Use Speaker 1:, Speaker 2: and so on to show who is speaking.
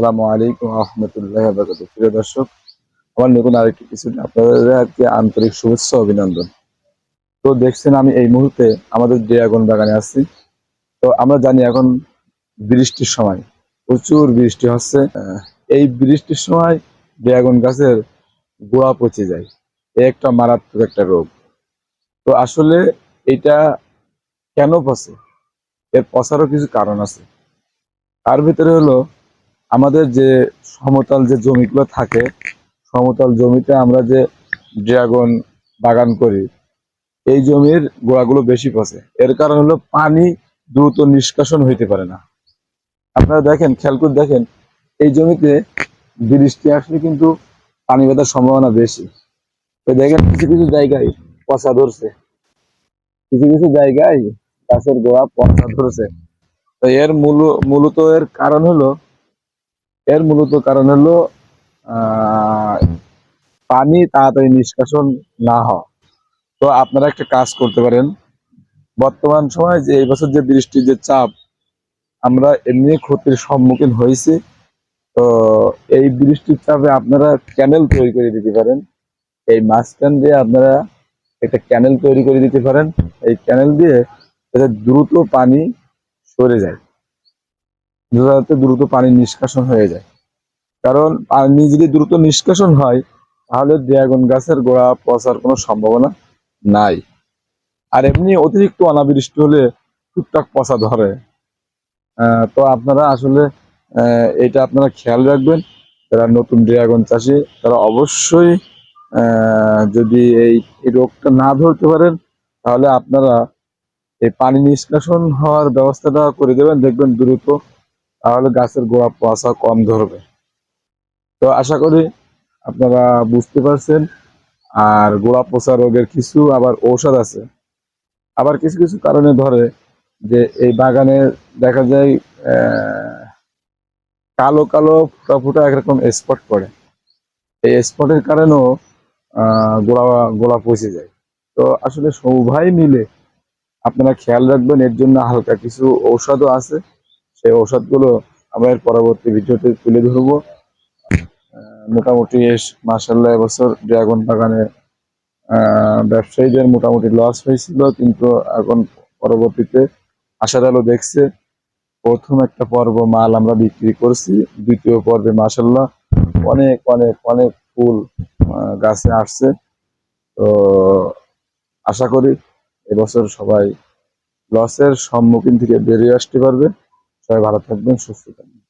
Speaker 1: আসসালামু আলাইকুম রহমতুল্লাহ বারকাতুহ। প্রিয় দর্শক, আমার নতুন আরেকটি কিছু আপনাদেরকে আন্তরিক শুভেচ্ছা অভিনন্দন। তো দেখছেন আমি এই মুহূর্তে আমাদের ড্রাগন বাগানে আছি। তো আমরা জানি এখন বৃষ্টির সময়, প্রচুর বৃষ্টি হচ্ছে। এই বৃষ্টির সময় ড্রাগন গাছের গোড়া পচে যায়। এই একটা মারাত্মক একটা রোগ। তো আসলে এটা কেন পচে? এর পচারও কিছু কারণ আছে। তার ভিতরে হলো আমাদের যে সমতল যে জমিগুলো থাকে, সমতল জমিতে আমরা যে ড্রাগন বাগান করি, এই জমির গোড়াগুলো বেশি পচে। এর কারণ হলো পানি দ্রুত নিষ্কাশন হইতে পারে না। আপনারা দেখেন, খেয়াল করে দেখেন, এই জমিতে বৃষ্টি আসলে কিন্তু পানি বাঁধার সম্ভাবনা বেশি। তো দেখেন, কিছু কিছু জায়গায় পচা ধরছে। কিছু কিছু জায়গায় গাছের গোড়া পচা ধরছে। তো এর মূল, মূলত এর কারণ হলো এর মূলত কারণ হলো পানি তাড়াতাড়ি নিষ্কাশন না হওয়া। তো আপনারা একটা কাজ করতে পারেন। বর্তমান সময় যে এই বছর যে বৃষ্টির যে চাপ, আমরা এমনি ক্ষতির সম্মুখীন হয়েছি। তো এই বৃষ্টির চাপে আপনারা ক্যানেল তৈরি করে দিতে পারেন। এই মাঝখান দিয়ে আপনারা একটা ক্যানেল তৈরি করে দিতে পারেন। এই ক্যানেল দিয়ে যাতে দ্রুত পানি সরে যায়। দ্রুত পানি নিষ্কাশন হয়ে যায়। কারণ পানি যদি দ্রুত নিষ্কাশন হয়, তাহলে ড্রাগন গাছের গোড়া পচার কোনো সম্ভাবনা নাই। আর এমনি অতিরিক্ত অনাবৃষ্টি হলে টুকটাক পচা ধরে। তো আপনারা আসলে এটা আপনারা খেয়াল রাখবেন। যারা নতুন ড্রাগন চাষি, তারা অবশ্যই যদি এই রোগটা না ধরতে পারেন, তাহলে আপনারা এই পানি নিষ্কাশন হওয়ার ব্যবস্থাটা করে দেবেন। দেখবেন দ্রুত, তাহলে গাছের গোড়া পচা কম ধরবে। তো আশা করি আপনারা বুঝতে পারছেন। আর গোড়া পচা রোগের কিছু আবার ঔষধ আছে। আবার কিছু কিছু কারণে ধরে যে এই বাগানে দেখা যায় কালো কালো ফুটা ফুটা একরকম স্পট পড়ে। এই স্পটের কারণেও গোড়া গোড়া পচে যায়। তো আসলে সবাই মিলে আপনারা খেয়াল রাখবেন, এর জন্য হালকা কিছু ঔষধও আছে। সেই ঔষধগুলো আমরা এর পরবর্তী ভিডিওতে তুলে ধরবো। মোটামুটি মাসাল্লাহ এবছর ড্রাগন বাগানে ব্যবসায়ীদের মোটামুটি লস হয়েছিল, কিন্তু এখন পরবর্তীতে আশার আলো দেখছে। প্রথম একটা পর্ব মাল আমরা বিক্রি করছি, দ্বিতীয় পর্বে মাসাল্লাহ অনেক অনেক অনেক ফুল গাছে আসছে। তো আশা করি এবছর সবাই লসের সম্মুখীন থেকে বেরিয়ে আসতে পারবে। সবাই ভালো থাকবেন, সুস্থ থাকবেন।